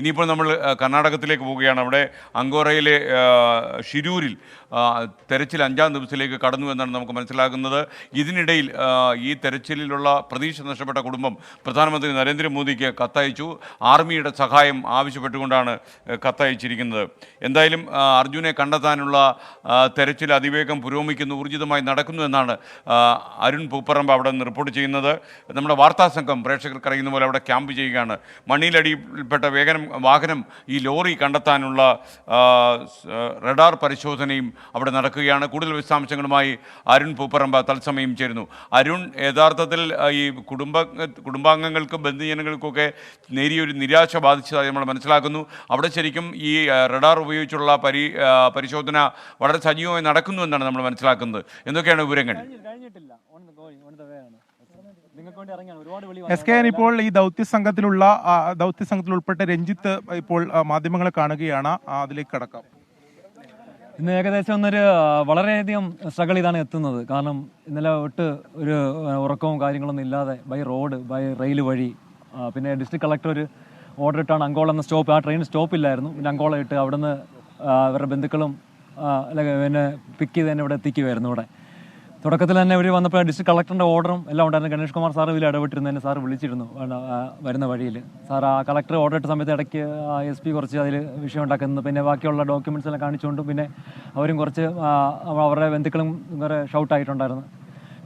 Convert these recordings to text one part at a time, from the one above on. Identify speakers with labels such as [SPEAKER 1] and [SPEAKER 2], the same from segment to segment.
[SPEAKER 1] ഇനിയിപ്പോൾ നമ്മൾ കർണാടകത്തിലേക്ക് പോവുകയാണ്. അവിടെ അങ്കോറയിലെ ഷിരൂരിൽ തെരച്ചിൽ അഞ്ചാം ദിവസത്തിലേക്ക് കടന്നു എന്നാണ് നമുക്ക് മനസ്സിലാകുന്നത്. ഇതിനിടയിൽ ഈ തെരച്ചിലുള്ള പ്രതീക്ഷ നഷ്ടപ്പെട്ട കുടുംബം പ്രധാനമന്ത്രി നരേന്ദ്രമോദിക്ക് കത്തയച്ചു. ആർമിയുടെ സഹായം ആവശ്യപ്പെട്ടുകൊണ്ടാണ് കത്തയച്ചിരിക്കുന്നത്. എന്തായാലും അർജുനെ കണ്ടെത്താനുള്ള തെരച്ചിൽ അതിവേഗം പുരോഗമിക്കുന്നു ഊർജിതമായി നടക്കുന്നു എന്നാണ് അരുൺ പൂപ്പറമ്പ് അവിടെ നിന്ന് റിപ്പോർട്ട് ചെയ്യുന്നത്. നമ്മുടെ വാർത്താ സംഘം പ്രേക്ഷകർക്ക് അറിയുന്ന പോലെ അവിടെ ക്യാമ്പ് ചെയ്യുകയാണ്. മണ്ണിലടിയിൽപ്പെട്ട വേഗനം വാഹനം ഈ ലോറി കണ്ടെത്താനുള്ള റഡാർ പരിശോധനയും അവിടെ നടക്കുകയാണ്. കൂടുതൽ വിശദാംശങ്ങളുമായി അരുൺ പൂപ്പറമ്പ തത്സമയം ചേരുന്നു. അരുൺ യഥാർത്ഥത്തിൽ ഈ കുടുംബ കുടുംബാംഗങ്ങൾക്കും ബന്ധുജനങ്ങൾക്കൊക്കെ നേരിയൊരു നിരാശ ബാധിച്ചതായി നമ്മൾ മനസ്സിലാക്കുന്നു. അവിടെ ശരിക്കും ഈ റഡാർ ഉപയോഗിച്ചുള്ള പരി പരിശോധന വളരെ സജീവമായി നടക്കുന്നു എന്നാണ് നമ്മൾ മനസ്സിലാക്കുന്നത്. എന്തൊക്കെയാണ് വിവരങ്ങൾ?
[SPEAKER 2] കഴിഞ്ഞിട്ടില്ല.
[SPEAKER 3] എസ് കെ എൻ ഇപ്പോൾ ഈ ദൗത്യ സംഘത്തിലുള്ള ദൗത്യ സംഘത്തിൽ ഉൾപ്പെട്ട രഞ്ജിത്ത് ഇപ്പോൾ മാധ്യമങ്ങളെ കാണുകയാണ്. അതിലേക്ക് കടക്കാം.
[SPEAKER 2] ഇന്ന് ഏകദേശം ഒന്നൊരു വളരെയധികം സ്ട്രഗിൾ ഇതാണ് എത്തുന്നത്. കാരണം ഇന്നലെ ഒട്ട് ഒരു ഉറക്കവും കാര്യങ്ങളൊന്നും ഇല്ലാതെ ബൈ റോഡ് ബൈ റെയിൽ വഴി പിന്നെ ഡിസ്ട്രിക്ട് കളക്ടർ ഒരു ഓർഡർ ഇട്ടാണ് അങ്കോള എന്ന സ്റ്റോപ്പ് ആ ട്രെയിൻ സ്റ്റോപ്പ് ഇല്ലായിരുന്നു. പിന്നെ അങ്കോള ഇട്ട് അവിടുന്ന് അവരുടെ ബന്ധുക്കളും അല്ലെങ്കിൽ പിന്നെ പിക്ക് ചെയ്ത് തന്നെ ഇവിടെ എത്തിക്കുമായിരുന്നു ഇവിടെ. തുടക്കത്തിൽ തന്നെ ഇവർ വന്നപ്പോൾ ഡിസ്ട്രിക്ട് കളക്ടറിന്റെ ഓർഡറും എല്ലാം ഉണ്ടായിരുന്നു ഗണേഷ് കുമാർ സാർ ഇതിൽ ഇടപെട്ടിരുന്നതിന് സാർ വിളിച്ചിരുന്നു. വരുന്ന വഴിയിൽ. സാർ ആ കളക്ടർ ഓർഡർ ഇട്ട സമയത്ത് ഇടയ്ക്ക് എസ് പി കുറച്ച് അതിൽ വിഷയം ഉണ്ടാക്കുന്നു. പിന്നെ ബാക്കിയുള്ള ഡോക്യുമെന്റ്സ് എല്ലാം കാണിച്ചുകൊണ്ടും പിന്നെ അവരും കുറച്ച് അവരുടെ ബന്ധുക്കളും വേറെ ഷൗട്ട് ആയിട്ടുണ്ടായിരുന്നു.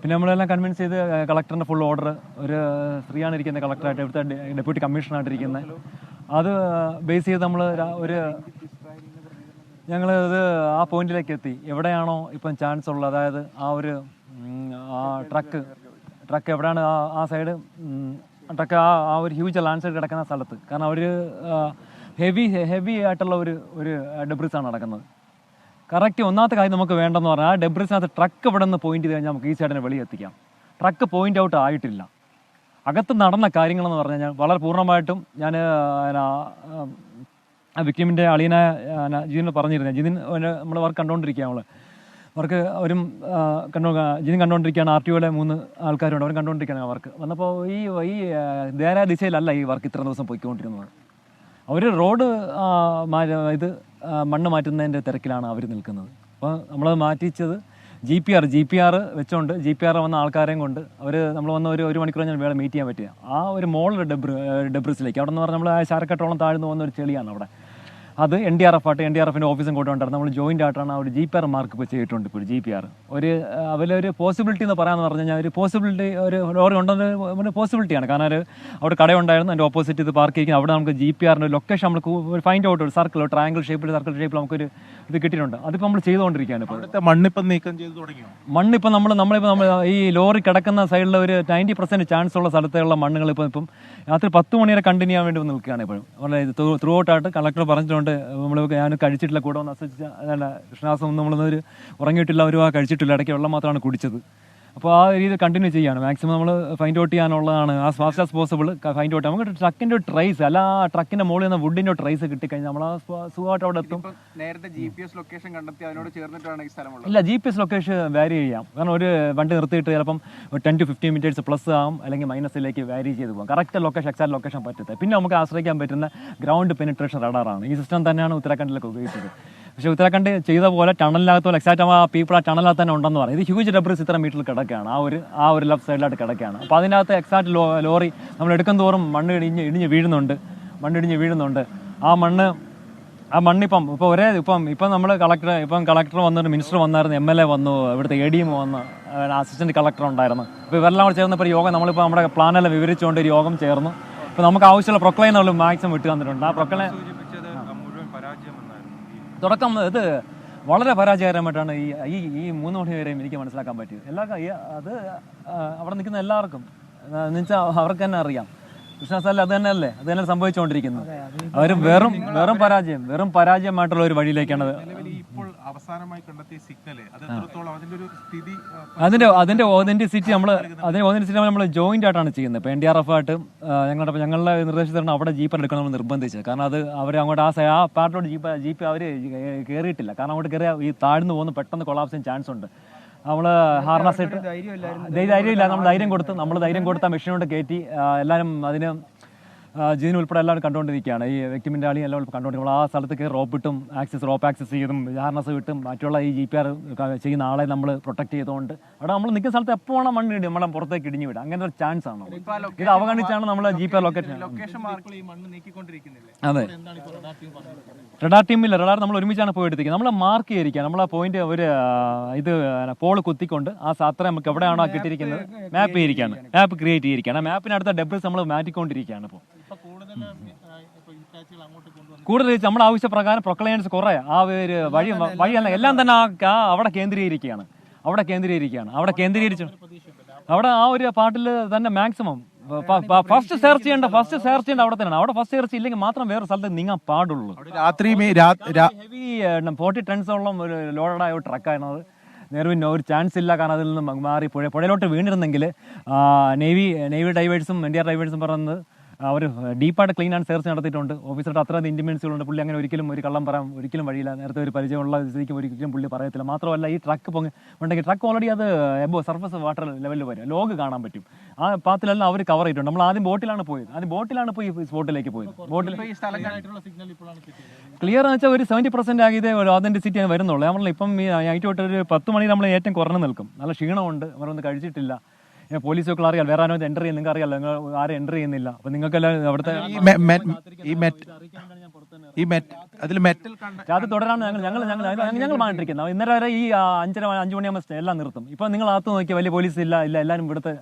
[SPEAKER 2] പിന്നെ നമ്മളെല്ലാം കൺവിൻസ് ചെയ്ത് കളക്ടറിന്റെ ഫുൾ ഓർഡർ ഒരു സ്ത്രീയാണ് ഇരിക്കുന്നത് കളക്ടറായിട്ട് ഇവിടുത്തെ ഡെപ്യൂട്ടി കമ്മീഷണറായിട്ടിരിക്കുന്നത് അത് ബേസ് ചെയ്ത് നമ്മൾ ഒരു ഞങ്ങൾ ഇത് ആ പോയിന്റിലേക്ക് എത്തി എവിടെയാണോ ഇപ്പം ചാൻസ് ഉള്ളത്. അതായത് ആ ഒരു ആ ട്രക്ക് ട്രക്ക് എവിടെയാണ് ആ ആ സൈഡ് ട്രക്ക് ആ ആ ഒരു ഹ്യൂജ് ലാൻഡ് സൈഡ് കിടക്കുന്ന സ്ഥലത്ത്. കാരണം അവർ ഹെവി ഹെവി ആയിട്ടുള്ള ഒരു ഒരു ഡെബ്രിസ് ആണ് നടക്കുന്നത്. കറക്റ്റ് ഒന്നാമത്തെ കാര്യം നമുക്ക് വേണ്ടെന്ന് പറഞ്ഞാൽ ആ ഡെബ്രിസിനകത്ത് ട്രക്ക് ഇവിടെ നിന്ന് പോയിന്റ് ചെയ്ത് കഴിഞ്ഞാൽ നമുക്ക് ഈ സൈഡിനെ വെളിയിൽ എത്തിക്കാം. ട്രക്ക് പോയിന്റ് ഔട്ട് ആയിട്ടില്ല. അകത്ത് നടന്ന കാര്യങ്ങളെന്ന് പറഞ്ഞു കഴിഞ്ഞാൽ വളരെ പൂർണമായിട്ടും ഞാൻ വിക്ടിമിന്റെ അളിയനായ ജിതിൻ പറഞ്ഞിരുന്നു. ജിതിൻ നമ്മൾ വർക്ക് കണ്ടുകൊണ്ടിരിക്കുക നമ്മൾ വർക്ക് അവരും കണ്ടു ജിതിൻ കണ്ടുകൊണ്ടിരിക്കുകയാണ് ആർ ടി മൂന്ന് ആൾക്കാരുണ്ട്. അവരും കണ്ടുകൊണ്ടിരിക്കുകയാണ് വർക്ക് വന്നപ്പോൾ ഈ ഈ ദേരാ ദിശയിലല്ല ഈ വർക്ക് ഇത്ര ദിവസം പോയിക്കൊണ്ടിരുന്നത്. അവർ റോഡ് ഇത് മണ്ണ് മാറ്റുന്നതിന്റെ തിരക്കിലാണ് അവർ നിൽക്കുന്നത്. അപ്പോൾ നമ്മൾ മാറ്റിച്ചത് G P R G P R വെച്ചുകൊണ്ട് ജി പി ആർ വന്ന ആൾക്കാരെയും കൊണ്ട് അവർ നമ്മൾ വന്ന ഒരു ഒരു മണിക്കൂർ ഞാൻ വേറെ മീറ്റ് ചെയ്യാൻ പറ്റിയ ആ ഒരു മോളിൽ ഡെബ്രി ഡെബ്രിസിലേക്ക് അവിടെ നിന്ന് പറഞ്ഞാൽ നമ്മൾ ആ ശാരക്കെട്ടോളം താഴ്ന്നു പോകുന്ന ഒരു ചെളിയാണ് അവിടെ. അത് എൻ ഡി ആർ എഫ് ആയിട്ട് എൻ ഡി ആർ എഫിന്റെ ഓഫീസും കൊണ്ടുകൊണ്ടായിരുന്നു നമ്മൾ ജോയിന്റ് ആയിട്ടാണ് ആ ഒരു ജി പി ആർ മാർക്ക് ഇപ്പോൾ ചെയ്തിട്ടുണ്ട് ഇപ്പോൾ ജി പി ആർ ഒരു അവലൊരു പോസിബിലിറ്റി എന്ന് പറയാമെന്ന് പറഞ്ഞു കഴിഞ്ഞാൽ ഒരു പോസിബിലിറ്റി ഒരു ലോറി ഉണ്ടെന്ന് പോസിബിലിറ്റിയാണ് കാരണം ഒരു അവിടെ കടയുണ്ടായിരുന്നു അതിന്റെ ഓപ്പോസിറ്റ് ഇത് പാർക്ക് ചെയ്യുന്നത് അവിടെ നമുക്ക് ജി പി ആറിന്റെ ലൊക്കേഷൻ നമ്മൾ ഫൈൻഡ് ഔട്ട് ഒരു സർക്കിൾ ട്രയാങ്കിൾ ഷേപ്പിൽ സർക്കിൾ ഷേപ്പിൽ നമുക്കൊരു ഇത് കിട്ടിയിട്ടുണ്ട്. അതിപ്പോൾ നമ്മൾ ചെയ്തുകൊണ്ടിരിക്കുകയാണ് ഇപ്പോൾ
[SPEAKER 3] മണ്ണിപ്പം നീക്കം ചെയ്ത് തുടങ്ങിയോ?
[SPEAKER 2] മണ്ണിപ്പോൾ നമ്മൾ നമ്മളിപ്പോൾ നമ്മൾ ഈ ലോറി കിടക്കുന്ന സൈഡിൽ ഒരു നയന്റി പെർസെന്റ് ചാൻസ് ഉള്ള സ്ഥലത്തുള്ള മണ്ണുകൾ ഇപ്പോൾ ഇപ്പം രാത്രി പത്ത് മണി വരെ കണ്ടിന്യൂ ചെയ്യാൻ വേണ്ടി നിൽക്കുകയാണ് ഇപ്പോഴും. ത്രൂ ഔട്ട് ആയിട്ട് കളക്ടർ പറഞ്ഞിട്ടുണ്ട്. നമ്മൾ ഞാൻ കഴിച്ചിട്ടില്ല കൂടെ വന്ന് അസച്ച അതല്ല കൃഷ്ണാസം നമ്മളൊന്നും ഉറങ്ങിയിട്ടില്ല ഒരു ആ കഴിച്ചിട്ടില്ല ഇടയ്ക്ക് വെള്ളം മാത്രമാണ് കുടിച്ചത്. അപ്പോൾ ആ രീതിയിൽ കണ്ടിന്യൂ ചെയ്യാണ്. മാക്സിമം നമ്മൾ find out ചെയ്യാനുള്ളതാണ്. As fast as possible find out നമുക്ക് ട്രക്കിന്റെ ട്രൈസ് അല്ല ആ ട്രക്കിന്റെ മുകളിൽ നിന്ന് വുഡിന്റെ ട്രൈസ് കിട്ടിക്കഴിഞ്ഞാൽ നമ്മൾ ആ സുഖമായിട്ട് അവിടെ എത്തും.
[SPEAKER 4] നേരത്തെ ജി പി എസ് ലൊക്കേഷൻ കണ്ടെത്തി അതിനോട് ചേർന്നിട്ടാണ് ഈ സ്ഥലം
[SPEAKER 2] ഇല്ല ജി പി എസ് ലൊക്കേഷൻ വാരി ചെയ്യാം. കാരണം ഒരു വണ്ടി നിർത്തിയിട്ട് ചിലപ്പം ten to fifteen minutes plus ആവും അല്ലെങ്കിൽ മൈനസിലേക്ക് വാരി ചെയ്ത് പോകും കറക്റ്റ് ലൊക്കേഷൻ എക്സാക്ട് ലൊക്കേഷൻ പറ്റത്തെ പിന്നെ നമുക്ക് ആശ്രയിക്കാൻ പറ്റുന്ന ഗ്രൗണ്ട് പെനിട്രേഷൻ റഡാറാണ് ഈ സിസ്റ്റം തന്നെയാണ് ഉത്തരാഖണ്ഡിലൊക്കെ ഉപയോഗിച്ചത്. പക്ഷേ ഉത്തരാഖണ്ഡ് ചെയ്ത പോലെ ടണലിനകത്ത് പോലെ എക്സാക്ട് ആ പീപ്പിൾ ആ ടണലിനകത്ത് തന്നെ ഉണ്ടെന്ന് പറയും. ഇത് ഹ്യൂജ് ഡബ്രിസ് ഇത്ര മീറ്ററിൽ കിടക്കുകയാണ്. ആ ഒരു ആ ഒരു ലെഫ്റ്റ് സൈഡിലായിട്ട് കിടക്കുകയാണ്. അപ്പോൾ അതിനകത്ത് എക്സാക്ട് ലോറി നമ്മൾ എടുക്കും തോറും മണ്ണ് ഇടിഞ്ഞ് ഇടിഞ്ഞ് വീഴുന്നുണ്ട്. മണ്ണ് ഇടിഞ്ഞ് വീഴുന്നുണ്ട്. ആ മണ്ണ് ആ മണ്ണിപ്പം ഇപ്പോൾ ഒരേ ഇപ്പം ഇപ്പം നമ്മൾ കളക്ടർ ഇപ്പം കളക്ടർ വന്നിട്ട് മിനിസ്റ്റർ വന്നായിരുന്നു എം എൽ എ വന്നു ഇവിടുത്തെ എ ഡി എം വന്നു അസിസ്റ്റന്റ് കളക്ടർ ഉണ്ടായിരുന്നു. അപ്പോൾ ഇവരെല്ലാം കൂടെ ചേർന്നപ്പോൾ യോഗം നമ്മളിപ്പോൾ നമ്മുടെ പ്ലാനെല്ലാം വിവരിച്ചുകൊണ്ട് ഒരു യോഗം ചേർന്നു. അപ്പോൾ നമുക്ക് ആവശ്യമുള്ള പ്രൊക്ലൈൻ നമ്മൾ മാക്സിമം വിട്ട് തന്നിട്ടുണ്ട്. ആ പ്രൊക്ലൈൻ തുടക്കം ഇത് വളരെ പരാജയകരമായിട്ടാണ് ഈ ഈ ഈ മൂന്ന് മണി വരെയും എനിക്ക് മനസ്സിലാക്കാൻ പറ്റിയത്. എല്ലാ അത് അവിടെ നിൽക്കുന്ന എല്ലാവർക്കും എന്നുവെച്ചാൽ അവർക്ക് തന്നെ അറിയാം. കൃഷ്ണസാലിൽ അത് തന്നെയല്ലേ? അത് തന്നെ സംഭവിച്ചുകൊണ്ടിരിക്കുന്നത്. അവർ വെറും വെറും പരാജയം വെറും പരാജയമായിട്ടുള്ള ഒരു വഴിയിലേക്കാണ്
[SPEAKER 3] അതിന്റെ ഒരു സ്ഥിതി ആ,
[SPEAKER 2] അതിന്റെ ഓതന്റിസിറ്റി നമ്മൾ അതിന്റെ ഓതന്റിസിറ്റി നമ്മൾ ജോയിന്റ് ആയിട്ടാണ് ചെയ്യുന്നത്. ഇപ്പൊ എൻ ഡി ആർ എഫ് ആയിട്ട് ഞങ്ങളുടെ ഞങ്ങളുടെ നിർദ്ദേശത്തിലാണ് അവിടെ ജീപ്പ് എടുക്കണം നമ്മൾ നിർബന്ധിച്ചത് കാരണം അത് അവർ അങ്ങോട്ട് ആ ആ പാർട്ടിലോട്ട് ജീപ്പ് ജീപ്പ് അവർ കയറിയിട്ടില്ല. കാരണം അങ്ങോട്ട് കയറിയ ഈ താഴ്ന്നു പോകുന്ന പെട്ടെന്ന് കൊളാപ്സിന് ചാൻസ് ഉണ്ട്. നമ്മൾ ഹാർനസ് ഇട്ട് ധൈര്യമില്ല നമ്മൾ ധൈര്യം കൊടുത്ത് നമ്മൾ ധൈര്യം കൊടുത്ത മെഷീനോട് കയറ്റി എല്ലാവരും അതിന് ജീൻ ഉൾപ്പെടെ എല്ലാവരും കണ്ടുകൊണ്ടിരിക്കുകയാണ്. ഈ വ്യക്തിമിന്റെ ആളി എല്ലാം കണ്ടുകൊണ്ടിരിക്കും നമ്മൾ ആ സ്ഥലത്ത് കയറി റോപ്പ് ഇട്ടും ആക്സസ് റോപ്പ് ആക്സസ് ചെയ്തും ഹാർനസ് വിട്ടും മറ്റുള്ള ഈ ജി പി ആർ ചെയ്യുന്ന ആളെ നമ്മൾ പ്രൊട്ടക്ട് ചെയ്തുകൊണ്ട്. അവിടെ നമ്മൾ നിൽക്കുന്ന സ്ഥലത്ത് എപ്പോൾ വേണം മണ്ണ് ഇടും നമ്മളെ പുറത്തേക്ക് ഇടിഞ്ഞു വിടും. അങ്ങനെ ഒരു ചാൻസ് ആണ് ഇത് അവഗണിച്ചാണ് നമ്മൾ ജി പി ആർ ലൊക്കേഷൻ അതെ. റഡാർ ടീമില്ല റഡാർ നമ്മൾ ഒരുമിച്ചാണ് പോയി എടുത്തിരിക്കുന്നത് നമ്മൾ മാർക്ക് ചെയ്തിരിക്കുക നമ്മൾ ആ പോയിന്റ് ഒരു ഇത് പോൾ കുത്തിക്കൊണ്ട് ആ സാത്ര നമുക്ക് എവിടെയാണോ കിട്ടിയിരിക്കുന്നത്? മാപ്പ് ചെയ്തിരിക്കുകയാണ്. മാപ്പ് ക്രിയേറ്റ് ചെയ്തിരിക്കുകയാണ്. ആ മാപ്പിനടുത്ത ഡെബ്രസ് നമ്മൾ മാറ്റിക്കൊണ്ടിരിക്കുകയാണ് ഇപ്പോൾ കൂടുതൽ നമ്മൾ ആവശ്യപ്രകാരം പ്രൊക്ലയൻസ് കുറേ. ആ ഒരു വഴി വഴിയല്ല എല്ലാം തന്നെ. ആ ആ അവിടെ കേന്ദ്രീകരിക്കുകയാണ്. അവിടെ കേന്ദ്രീകരിക്കുകയാണ്. അവിടെ കേന്ദ്രീകരിച്ചു അവിടെ ആ ഒരു പാട്ടിൽ തന്നെ മാക്സിമം ഫസ്റ്റ് സെർച്ച് ചെയ്യേണ്ട ഫസ്റ്റ് സെർച്ച് ചെയ്യേണ്ട അവിടെ തന്നെയാണ്. അവിടെ ഫസ്റ്റ് സെർച്ച് ഇല്ലെങ്കിൽ മാത്രം വേറെ സ്ഥലത്ത് നീങ്ങാൻ പാടുള്ളൂ.
[SPEAKER 3] രാത്രി
[SPEAKER 2] ഹെവി ഫോർട്ടി ടൺസോളം ഒരു ലോഡഡായ ഒരു ട്രക്കായിരുന്നു അത് നേർവിന് ഒരു ചാൻസ് ഇല്ല. കാരണം അതിൽ നിന്ന് മാറി പുഴ പുഴയിലോട്ട് വീണിരുന്നെങ്കിൽ നേവി നേവി ഡൈവേഴ്സും എൻ ഡി ആർ ഡൈവേഴ്സും പറയുന്നത് അവർ ഡീപ്പായിട്ട് ക്ലീൻ ആൻഡ് സെർച്ച് നടത്തിയിട്ടുണ്ട്. ഓഫീസറുടെ അത്ര ഇന്റിമൻസുകളുണ്ട് പുള്ളി അങ്ങനെ ഒരിക്കലും ഒരു കള്ളം പറയാൻ ഒരിക്കലും വഴിയില്ല. നേരത്തെ ഒരു പരിചയമുള്ള സ്ഥിതിക്ക് ഒരിക്കലും പുള്ളി പറയത്തില്ല. മാത്രമല്ല ഈ ട്രക്ക് പൊങ്ങി ഉണ്ടെങ്കിൽ ട്രക്ക് ഓൾറെഡി അത് എബോ സർഫസ് വാട്ടർ ലെവലിൽ വരും. ലോഗ് കാണാൻ പറ്റും. ആ പാത്തിലെല്ലാം അവർ കവർ ചെയ്തിട്ടുണ്ട്. നമ്മൾ ആദ്യം ബോട്ടിലാണ് പോയത്. ആദ്യം ബോട്ടിലാണ് പോയി സ്പോട്ടിലേക്ക് പോയത്. ബോട്ടിൽ ക്ലിയർ എന്ന് വെച്ചാൽ ഒരു സെവന്റി പെർസെന്റ് ആകിയതേ ഒരു ആണ് വരുന്നുള്ളൂ. നമ്മൾ ഇപ്പം ഈ തൊട്ട് ഒരു പത്ത് മണി നമ്മൾ ഏറ്റവും കുറഞ്ഞു നിൽക്കും. നല്ല ക്ഷീണമുണ്ട്. അവരൊന്നും കഴിച്ചിട്ടില്ല. ഏ, പോലീസൊക്കെ അറിയാം വേറെ ആരും എന്റർ ചെയ്യുന്ന. നിങ്ങൾക്ക് അറിയാലോ നിങ്ങൾ ആരും എന്റർ ചെയ്യുന്നില്ല. അപ്പോൾ നിങ്ങൾക്കെല്ലാം അവിടുത്തെ
[SPEAKER 3] ഈ മെറ്റ് ഈ മെറ്റ് അതിൽ മെറ്റൽ കണ്ട
[SPEAKER 2] രാത്രി തുടരാണ് ഞങ്ങൾ ഞങ്ങൾ ഞങ്ങൾ ഞങ്ങൾ- ഞങ്ങൾ മാറ്റിരിക്കുന്നത് ഇന്നലെ വരെ ഈ അഞ്ചര അഞ്ചു മണിയാകുമ്പോൾ എല്ലാം നിർത്തും. ഇപ്പൊ നിങ്ങൾ അകത്ത് നോക്കിയാൽ വലിയ പോലീസ് ഇല്ല ഇല്ല എല്ലാവരും ഇവിടുത്തെ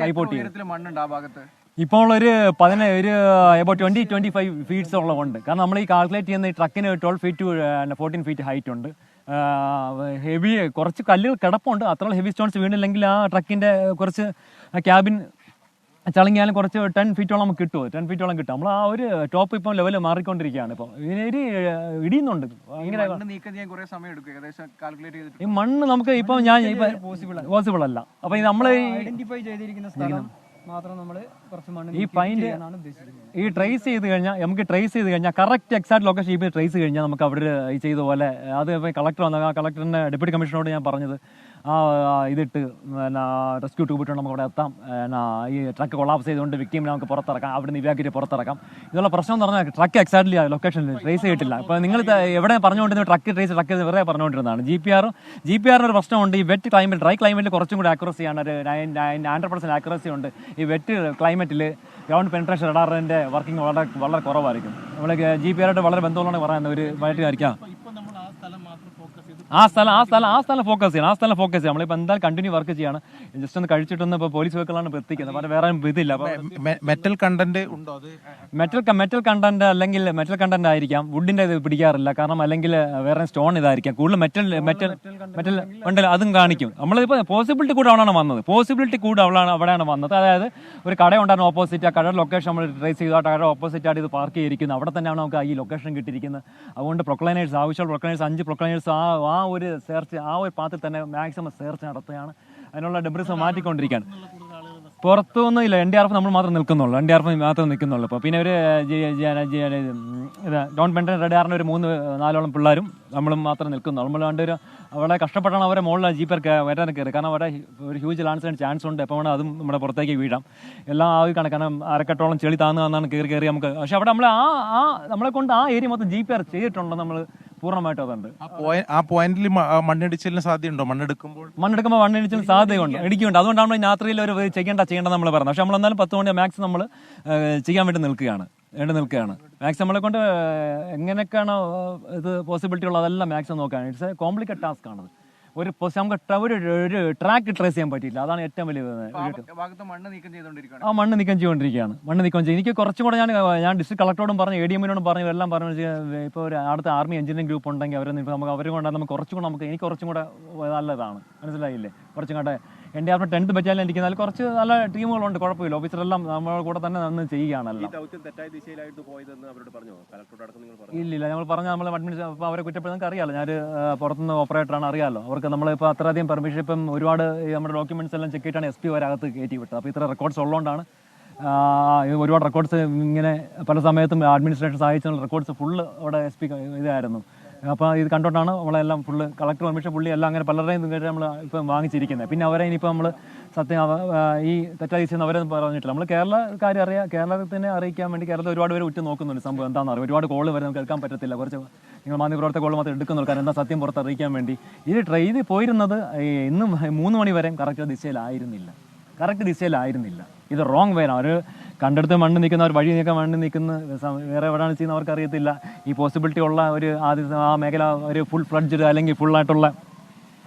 [SPEAKER 2] സൈപ്പോർട്ട് ചെയ്യും
[SPEAKER 4] മണ്ണുണ്ട് ആ ഭാഗത്ത്?
[SPEAKER 2] ഇപ്പോൾ ഒരു പതിന ഒരു about twenty twenty five feets ഉള്ളതുണ്ട് കാരണം നമ്മൾ ഈ കാൽക്കുലേറ്റ് ചെയ്യുന്ന ഈ ട്രക്കിന് twelve feet to fourteen feet height ഉണ്ട്. ഹെവി കുറച്ച് കല്ലുകൾ കിടപ്പുണ്ട്. അത്ര ഹെവി സ്റ്റോൺസ് വീണില്ലെങ്കിൽ ആ ട്രക്കിന്റെ കുറച്ച് ക്യാബിൻ ചളങ്ങിയാലും കുറച്ച് ടെൻ ഫീറ്റോളം നമുക്ക് കിട്ടുമോ ടെൻ ഫീറ്റോളം കിട്ടും. നമ്മൾ ആ ഒരു ടോപ്പ് ഇപ്പം ലെവൽ മാറിക്കൊണ്ടിരിക്കുകയാണ് ഇപ്പം. ഇതിനൊരു ഇടിയുന്നുണ്ട്. ഭയങ്കര ഈ മണ്ണ് നമുക്ക് ഇപ്പം ഞാൻ പോസിബിൾ അല്ല. അപ്പൊ നമ്മൾ
[SPEAKER 5] ഐഡന്റിഫൈ ചെയ്തിരിക്കുന്ന സ്ഥലം മാത്രം നമ്മൾ കുറച്ച് മണ്ണ്
[SPEAKER 2] ഈ പൈന്റ് ഈ ട്രേസ് ചെയ്ത് കഴിഞ്ഞാൽ നമുക്ക് ട്രേസ് ചെയ്ത് കഴിഞ്ഞാൽ കറക്റ്റ് എക്സാക്ട് ലൊക്കേഷൻ ഇപ്പോൾ ട്രേസ് കഴിഞ്ഞാൽ നമുക്ക് അവിടെ ഈ ചെയ്ത പോലെ അത് കളക്ടർ വന്ന ആ കളക്ടറിന്റെ ഡെപ്യൂട്ടി കമ്മീഷനോട് ഞാൻ പറഞ്ഞത്. ആ ഇതിട്ട് പിന്നെ റെസ്ക്യൂ ട്യൂബ് ഇട്ട് നമുക്ക് അവിടെ എത്താം. പിന്നെ ഈ ട്രക്ക് കൊളാപ്സ് ചെയ്തുകൊണ്ട് വിക്ടീമിനെ നമുക്ക് പുറത്തിറക്കാം. അവിടെ നിന്ന് ഇവാക്കിയിട്ട് പുറത്തിറക്കാം. ഇതുള്ള പ്രശ്നം എന്ന് പറഞ്ഞാൽ ട്രക്ക് എക്സാക്ട്ലി ലൊക്കേഷനിൽ ട്രേസ് ചെയ്തിട്ടില്ല. ഇപ്പോൾ നിങ്ങൾ എവിടെ പറഞ്ഞുകൊണ്ടിരുന്ന ട്രക്ക് ട്രേസ് ട്രക്ക് വെറുതെ പറഞ്ഞുകൊണ്ടിരുന്നതാണ്. ജി പി ആറും ജി പി ആറിന് ഒരു പ്രശ്നമുണ്ട്. ഈ വെറ്റ് ക്ലൈമറ്റ് ഡ്രൈ ക്ലൈമറ്റിൽ കുറച്ചും കൂടി ആക്യുറസിയാണ് ഒരു nine nine hundred percent accuracy ഉണ്ട്. ഈ വെറ്റ് ക്ലൈമറ്റിൽ ഗ്രൗണ്ട് പെൻട്രേഷൻ റഡാറിന്റെ വർക്കിംഗ് വളരെ വളരെ കുറവായിരിക്കും. നമ്മൾ ജി പി ആറായിട്ട് വളരെ ബന്ധമുള്ളതാണ് പറയുന്നത് ഒരു വയറ്റിലായിരിക്കാം ആ സ്ഥലം ആ സ്ഥലം ആ സ്ഥലം ഫോക്കസ് ചെയ്യണം. ആ സ്ഥലം ഫോക്കസ് ചെയ്യാം നമ്മളിപ്പോൾ എന്തായാലും കണ്ടിന്യൂ വർക്ക് ചെയ്യണം. ജസ്റ്റ് ഒന്ന് കഴിച്ചിട്ടൊന്ന് ഇപ്പോൾ പോലീസ് വെഹിക്കിളാണ് ഇപ്പോൾ എത്തിക്കുന്നത്. അപ്പോൾ വേറെ ഇതില്ല.
[SPEAKER 3] മെറ്റൽ കണ്ടന്റ് ഉണ്ടോ അത്?
[SPEAKER 2] മെറ്റൽ മെറ്റൽ കണ്ടന്റ് അല്ലെങ്കിൽ മെറ്റൽ കണ്ടന്റ് ആയിരിക്കാം. വുഡിന്റെ ഇത് പിടിക്കാറില്ല. കാരണം അല്ലെങ്കിൽ വേറെ സ്റ്റോൺ ഇതായിരിക്കാം. കൂടുതൽ മെറ്റൽ മെറ്റൽ മെറ്റൽ ഉണ്ടല്ലോ അതും കാണിക്കും. നമ്മളിപ്പോൾ പോസിബിലിറ്റി കൂടെ അവിടെയാണ് വന്നത്. പോസിബിലിറ്റി കൂടെ അവിടെയാണ് അവിടെയാണ് വന്നത്. അതായത് ഒരു കട ഉണ്ടായിരുന്നു ഓപ്പോസിറ്റ് ആ കട ലൊക്കേഷൻ നമ്മൾ ട്രേസ് ചെയ്തു. ആ കടയുടെ ഓപ്പോസിറ്റ് ആയിട്ട് ഇത് പാർക്ക് ചെയ്തിരിക്കുന്നത് അവിടെ തന്നെയാണ് നമുക്ക് ഈ ലൊക്കേഷൻ കിട്ടിയിരിക്കുന്നത്. അതുകൊണ്ട് പ്രൊക്ലൈനേഴ്സ് ആവശ്യമുള്ള പ്രൊക്ലൈനേഴ്സ് അഞ്ച് പ്രൊക്ലൈനേഴ്സ് ആ ആ ഒരു സെർച്ച് ആ ഒരു പാത്തിൽ തന്നെ മാക്സിമം സെർച്ച് നടത്തുകയാണ്. അതിനുള്ള ഡെബ്രിസ് മാറ്റിക്കൊണ്ടിരിക്കുകയാണ്. പുറത്തൊന്നും ഇല്ല. എൻ ഡി ആർ എഫ് നമ്മൾ മാത്രം നിൽക്കുന്നുള്ളൂ എൻ ഡി ആർ എഫ് മാത്രം നിൽക്കുന്നുള്ളൂ ഇപ്പോൾ പിന്നെ ഒരു ഡോൺ പെൻഡൻ റെഡാറിന്റെ ഒരു മൂന്ന് നാലോളം പിള്ളേരും നമ്മളും മാത്രം നിൽക്കുന്നുള്ളൂ നമ്മൾ രണ്ടൊരു അവളെ കഷ്ടപ്പെട്ടാണ് അവരെ മുകളിൽ ജീപ്പർ വരാൻ കയറി കാരണം അവിടെ ഒരു ഹ്യൂജ് ലാൻസിന് ചാൻസ് ഉണ്ട്. എപ്പോൾ വേണം അതും നമ്മുടെ പുറത്തേക്ക് വീഴാം. എല്ലാം ആ കണക്കാണ് അരക്കെട്ടോളം ചെളി താന്നു വന്നാണ് കയറി കയറി നമുക്ക്. പക്ഷേ അവിടെ നമ്മൾ ആ ആ നമ്മളെ കൊണ്ട് ആ ഏരിയ മൊത്തം ജി പി ആർ ചെയ്തിട്ടുണ്ട് നമ്മൾ പൂർണമായിട്ടും അതുണ്ട്.
[SPEAKER 3] ആ പോയി ആ പോയിന്റിൽ മണ്ണിടിച്ചിലിന് സാധ്യതയുണ്ടോ? മണ്ണെടുക്കുമ്പോൾ?
[SPEAKER 2] മണ്ണെടുക്കുമ്പോൾ മണ്ണിടിച്ചിൽ സാധ്യതയുണ്ട്. ഇടിക്കുന്നുണ്ട്. അതുകൊണ്ടാണ് നമ്മൾ രാത്രിയിൽ ഒരു ചെയ്യേണ്ട ചെയ്യേണ്ട നമ്മൾ പറഞ്ഞത്. പക്ഷെ നമ്മൾ എന്നാലും പത്ത് മണി മാക്സ് നമ്മൾ ചെയ്യാൻ വേണ്ടി നിൽക്കുകയാണ്. വേണ്ടി നിൽക്കുകയാണ്. മാക്സ് നമ്മളെ കൊണ്ട് എങ്ങനെയൊക്കെയാണോ ഇത് പോസിബിലിറ്റി ഉള്ളത് അതെല്ലാം മാക്സ് നോക്കുകയാണ്. ഇറ്റ്സ് എ കോംപ്ലിക്കേറ്റ് ടാസ്ക് ആണത്. ഒരു നമുക്ക് ഒരു ഒരു ട്രാക്ക് ട്രേസ് ചെയ്യാൻ പറ്റില്ല അതാണ് ഏറ്റവും വലിയ
[SPEAKER 4] ആ മണ്ണ് നീക്കം ചെയ്തുകൊണ്ടിരിക്കുകയാണ്.
[SPEAKER 2] ആ മണ്ണ് നീക്കം ചെയ്തുകൊണ്ടിരിക്കുകയാണ്. മണ്ണ് നീക്കം ചെയ്യും എനിക്ക് കുറച്ചും കൂടെ ഞാൻ ഞാൻ ഡിസ്ട്രിക്ട് കളക്ടറോടും പറഞ്ഞു എ ഡി എമ്മിനോടും പറഞ്ഞു എല്ലാം പറഞ്ഞു ഇപ്പോൾ ഒരു അടുത്ത ആർമി എഞ്ചിനീയറിംഗ് ഗ്രൂപ്പ് ഉണ്ടെങ്കിൽ അവരെ നമുക്ക് അവരും കൊണ്ട് നമുക്ക് കുറച്ചും കൂടെ നമുക്ക് എനിക്ക് കുറച്ചും കൂടെ നല്ലതാണ്. മനസ്സിലായില്ലേ? കുറച്ചും കൂടെ എന്റെ ആർമി ടെൻത്ത് ബറ്റാലിയൻ നല്ല കുറച്ച് നല്ല ടീമുകളുണ്ട് കുഴപ്പമില്ല. ഓഫീസറെല്ലാം നമ്മുടെ കൂടെ തന്നെ നിന്ന് ചെയ്യുകയാണല്ലോ.
[SPEAKER 6] ദൗത്യം തെറ്റായ ദിശയിലായിട്ട് പോയതെന്ന് അവരോട് പറഞ്ഞു? കളക്ടറോട് അടക്കം നിങ്ങൾ പറഞ്ഞു?
[SPEAKER 2] ഇല്ലില്ല. നമ്മൾ പറഞ്ഞ നമ്മൾ അഡ്മിനിസ്ട്രേഷൻ അവരെ കുറ്റപ്പെടുന്ന അറിയാമല്ലോ അറിയാലോ. ഞാൻ പുറത്തുനിന്ന് ഓപ്പറേറ്ററാണ് അറിയാലോ. അവർക്ക് നമ്മളിപ്പോൾ അത്രയധികം പെർമിഷൻ ഇപ്പം ഒരുപാട് നമ്മുടെ ഡോക്യുമെന്റ്സ് എല്ലാം ചെക്ക് ചെയ്തിട്ടാണ് എസ് പി വരെ കയറ്റി വിട്ടത്. അപ്പോൾ ഇത്ര റെക്കോർഡ്സ് ഉള്ളതുകൊണ്ടാണ് ഒരുപാട് റെക്കോർഡ്സ് ഇങ്ങനെ പല സമയത്തും അഡ്മിനിസ്ട്രേഷൻ സഹായിച്ചുള്ള റെക്കോർഡ്സ് ഫുള്ള് അവിടെ എസ് പി ഇതായിരുന്നു. അപ്പോൾ ഇത് കണ്ടോണ്ടാണ് നമ്മളെല്ലാം ഫുള്ള് കളക്ടർ പെർമിഷൻ പുള്ളി എല്ലാം അങ്ങനെ പലരുടെയും നമ്മൾ ഇപ്പം വാങ്ങിച്ചിരിക്കുന്നത്. പിന്നെ അവരെ ഇനിയിപ്പോൾ നമ്മൾ സത്യം ഈ തെറ്റായി ദിശ അവരെ പറഞ്ഞിട്ടില്ല. നമ്മൾ കേരള കാര്യം അറിയാം കേരളത്തിനെ അറിയിക്കാൻ വേണ്ടി കേരളത്തിൽ ഒരുപാട് പേര് ഉറ്റു നോക്കുന്നുണ്ട്. സംഭവം എന്താണെന്ന് അറിയാം. ഒരുപാട് കോൾ വരെ നമുക്ക് കേൾക്കാൻ പറ്റത്തില്ല. കുറച്ച് നിങ്ങൾ മാധ്യമപ്രവർത്തക കോൾ മാത്രം എടുക്കുന്നുള്ളൂ. കാരണം എന്താ സത്യം പുറത്ത് അറിയിക്കാൻ വേണ്ടി. ഇത് ട്രെയിനിൽ പോയിരുന്നത് ഇന്ന് മൂന്ന് മണി വരെയും കറക്റ്റ് ദിശയിലായിരുന്നില്ല. കറക്റ്റ് ദിശയിലായിരുന്നില്ല. ഇത് റോങ് വേ ആണ് അവർ കണ്ടെടുത്ത് മണ്ണ് നിൽക്കുന്ന അവർ വഴി നീക്കാൻ മണ്ണ് നിൽക്കുന്ന വേറെ എവിടെയാണ് ചെയ്യുന്നത് അവർക്ക് അറിയത്തില്ല. ഈ പോസിബിലിറ്റി ഉള്ള ഒരു ആദ്യ ആ മേഖല ഒരു ഫുൾ ഫ്ലഡ്ജ് അല്ലെങ്കിൽ ഫുള്ളായിട്ടുള്ള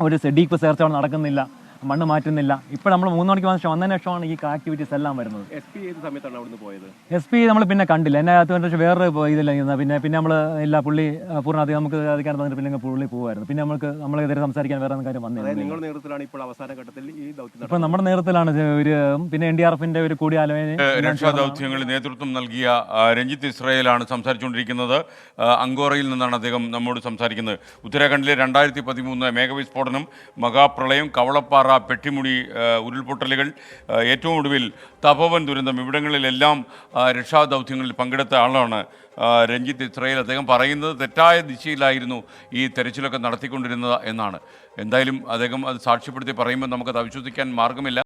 [SPEAKER 2] ഒരു ഡീപ്പ് സെർച്ച് അവിടെ നടക്കുന്നില്ല. മണ്ണ് മാറ്റുന്നില്ല. ഇപ്പോൾ നമ്മൾ മൂന്ന് മണിക്ക് വന്ന ശേഷം വന്നതിന് ശേഷമാണ് ഈ ആക്ടിവിറ്റീസ് എല്ലാം വരുന്നത്.
[SPEAKER 6] എസ് പി ഏത് സമയത്താണ് അവിടുന്ന് പോയത്?
[SPEAKER 2] എസ് പി നമ്മൾ പിന്നെ കണ്ടില്ല. എന്നെ അകത്ത് വന്നിട്ട് വേറെ ഇപ്പൊ ഇതില്ല. പിന്നെ പിന്നെ നമ്മൾ ഇല്ല പുള്ളി പൂർണ അധികം നമുക്ക് അധികാരം തന്നിട്ട് പിന്നെ പുള്ളി പോകുമായിരുന്നു പിന്നെ നമുക്ക് നമ്മളെതിരെ സംസാരിക്കാൻ വേറെ കാര്യം വന്നില്ല
[SPEAKER 6] നിങ്ങളുടെ നേതൃത്വത്തിലാണ് ഇപ്പോൾ അവസാന ഘട്ടത്തിൽ ഈ ദൗത്യം
[SPEAKER 2] ഇപ്പൊ നമ്മുടെ നേതൃത്വത്തിലാണ് ഒരു പിന്നെ എൻ ഡി ആർ എഫിന്റെ ഒരു കൂടിയാലോചന
[SPEAKER 1] രക്ഷാദൗത്യങ്ങളിൽ നേതൃത്വം നൽകിയ രഞ്ജിത്ത് രഞ്ജിത്ത് ഇസ്രയേലാണ് സംസാരിച്ചുകൊണ്ടിരിക്കുന്നത്. അങ്കോറയിൽ നിന്നാണ് അദ്ദേഹം നമ്മോട് സംസാരിക്കുന്നത്. ഉത്തരാഖണ്ഡിലെ രണ്ടായിരത്തി പതിമൂന്ന് മേഘവിസ്ഫോടനം മഹാപ്രളയം കവളപ്പാറ പെട്ടിമുടി ഉരുൾപൊട്ടലുകൾ ഏറ്റവും ഒടുവിൽ തപോവൻ ദുരന്തം ഇവിടങ്ങളിലെല്ലാം രക്ഷാദൗത്യങ്ങളിൽ പങ്കെടുത്ത ആളാണ് രഞ്ജിത്ത് ഇസ്രയേൽ. അദ്ദേഹം പറയുന്നത് തെറ്റായ ദിശയിലായിരുന്നു ഈ തെരച്ചിലൊക്കെ നടത്തിക്കൊണ്ടിരുന്നത് എന്നാണ്. എന്തായാലും അദ്ദേഹം അത് സാക്ഷ്യപ്പെടുത്തി പറയുമ്പോൾ നമുക്കത് അവിശ്വസിക്കാൻ മാർഗമില്ല.